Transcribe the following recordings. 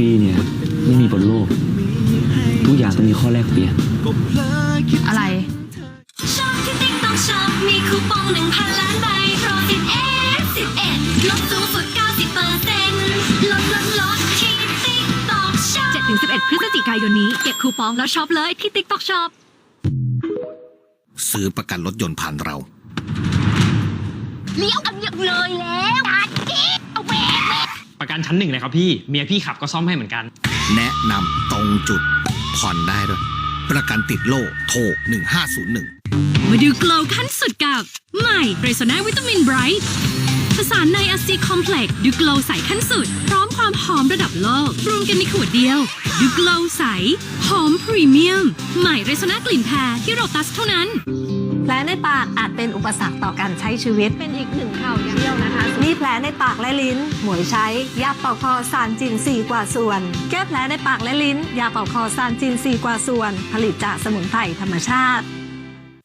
รีเนี่ยไม่มีบนโลก ทุกอย่างต้องมีข้อแลกเปลี่ยน อะไรพเจ็ดลดงสิบเอ็ดพฤศจิกายนนี้ เก็บคูปองแล้วช็อปเลยที่ TikTok Shop ซื้อประกันรถยนต์ผ่านเรา เลี้ยวอัเยอะเลยแล้วตาจี ประกันชั้นหนึ่งเลยครับพี่ เมียพี่ขับก็ซ่อมให้เหมือนกัน แนะนำตรงจุดผ่อนได้ด้วย ประกันติดโล่โทร1501 มาดูโกลว์ขั้นสุดกับ ใหม่เรโซนาวิตามินไบรท์ผสานในอะซีคอมเพล็กซ์ดูโกลว์ใสขั้นสุด พร้อมความหอมระดับโลก รวมกันในขวดเดียวดูโกลว์ใส หอมพรีเมียม ใหม่เรโซนากลิ่นแพรที่โรตัสเท่านั้น แผลในปากอาจเป็นอุปสรรคต่อการใช้ชีวิตเป็นอีกหนึ่งข่าวเที่ยวนะคะมีแผลในปากและลิ้น หมวยใช้ยาเป่าคอซานจินสี่กว่าส่วน แก้แผลในปากและลิ้น ยาเป่าคอซานจินสี่กว่าส่วน ผลิตจากสมุนไพรธรรมชาติ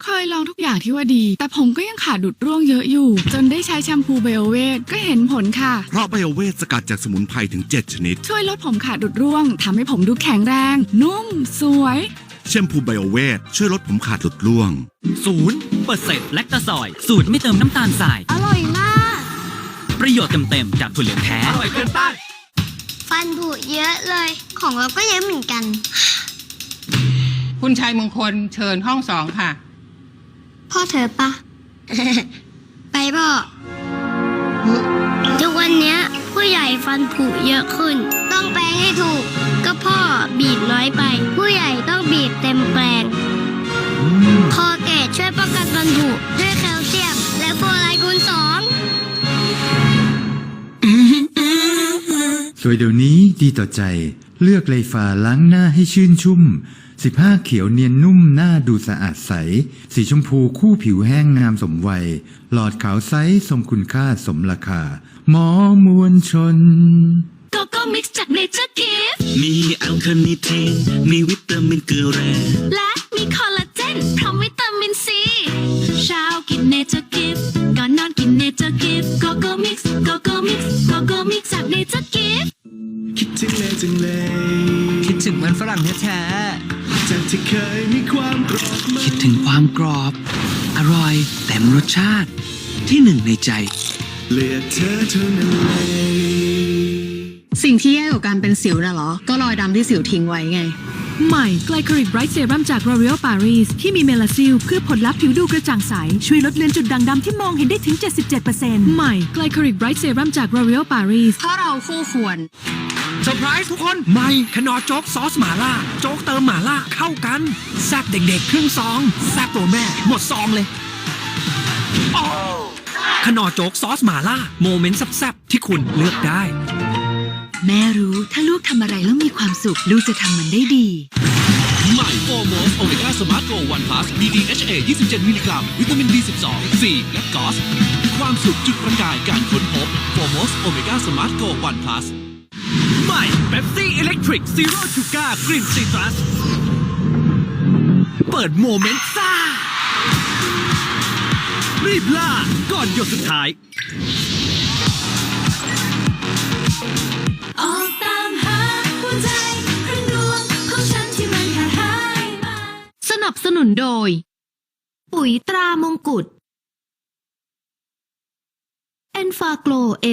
เคยลองทุกอย่างที่ว่าดี แต่ผมก็ยังขาดดุดร่วงเยอะอยู่ จนได้ใช้แชมพูไบโอเวทก็เห็นผลค่ะ เพราะไบโอเวทสกัดจากสมุนไพรถึง 7 ชนิด ช่วยลดผมขาดดุดร่วงทำให้ผมดูแข็งแรง นุ่ม สวย แชมพูไบโอเวทช่วยลดผมขาดหลุดร่วง ศูนย์เปอร์เซ็นต์แลคตาซอยด์สูตรไม่เติมน้ำตาลทราย อร่อยมาก ประโยชน์เต็มๆจากถั่วเหลืองแท้ฟันผุเยอะเลย ของเราก็เยอะเหมือนกัน คุณชายมงคลเชิญห้องสองค่ะ พ่อเธอปะ ไปพ่อทุกวันเนี้ยผู้ใหญ่ฟันผุเยอะขึ้น ต้องแปลงให้ถูก ก็พ่อบีบน้อยไปผู้ มแปลงคอเกตช่วยป้องกันฟันผุด้วยแคลเซียม และฟลูออไรด์คูณสองสวยเดี๋ยวนี้ดีต่อใจเลือกไลฟาล้างหน้าให้ชื่นชุ่ม 15 เขียวเนียนนุ่มหน้าดูสะอาดใส สีชมพูคู่ผิวแห้งงามสมวัย หลอดขาวใสทรงคุณค่าสมราคา หมอมวลชน โกโก้มิกซ์จากเนเจอร์กิฟมีแอลคาเนิทีนมีวิตามินเกลือแร่ และมีคอลลาเจนพร้อมวิตามินซีเช้ากินเนเจอร์กิฟก่อนนอนกินเนเจอร์กิฟโกโก้มิกซ์โกโก้มิกซ์โกโก้มิกซ์จากเนเจอร์กิฟคิดถึงเลยจังเลยคิดถึงมันฝรั่งแท้จากที่เคยมีความกรอบมาคิดถึงความกรอบ อร่อยเต็มรสชาติ ที่หนึ่งในใจเลือกเธอเท่านั้นเลย สิ่งที่แย่กว่าการเป็นสิวน่ะเหรอ ก็รอยดำที่สิวทิ้งไว้ไง ใหม่ไกลคอริกไบรท์เซรั่มจาก L'Oreal Paris ที่มีเมลาซิลเพื่อผลลัพธ์ผิวดูกระจ่างใส ช่วยลดเลือนจุดด่างดำที่มองเห็นได้ถึง 77%ใหม่ไกลคอริกไบรท์เซรั่มจาก L'Oreal Paris เพราะเราคู่ควร เซอร์ไพรส์ทุกคนใหม่ขนอโจ๊กซอสหมาล่า โจ๊กเติมหมาล่าเข้ากัน แซบเด็กๆ ครึ่งซอง แซบตัวแม่ หมดซองเลยโอ้ขนอโจ๊กซอสหมาล่า โมเมนต์แซบๆที่คุณเลือกได้ แม่รู้ถ้าลูกทำอะไรแล้วมีความสุข ลูกจะทำมันได้ดี ใหม่โฟโมสโอเมก้าสมาร์ทโกวันพลัส DDHA 27 มิลลิกรัม วิตามิน B12 C และกอสความสุขจุดประกายการค้นพบโฟโมสโอเมก้าสมาร์ทโกวันพลัสใหม่เบปซี่อิเล็กทริกซีโร่ชูการ์กลิ่นซีตรัสเปิดโมเมนต์ซ่ารีบล่าก่อนหยดสุดท้าย บสนุนโดย ปุ๋ยตรามงกุฎ e n f a g l o w A+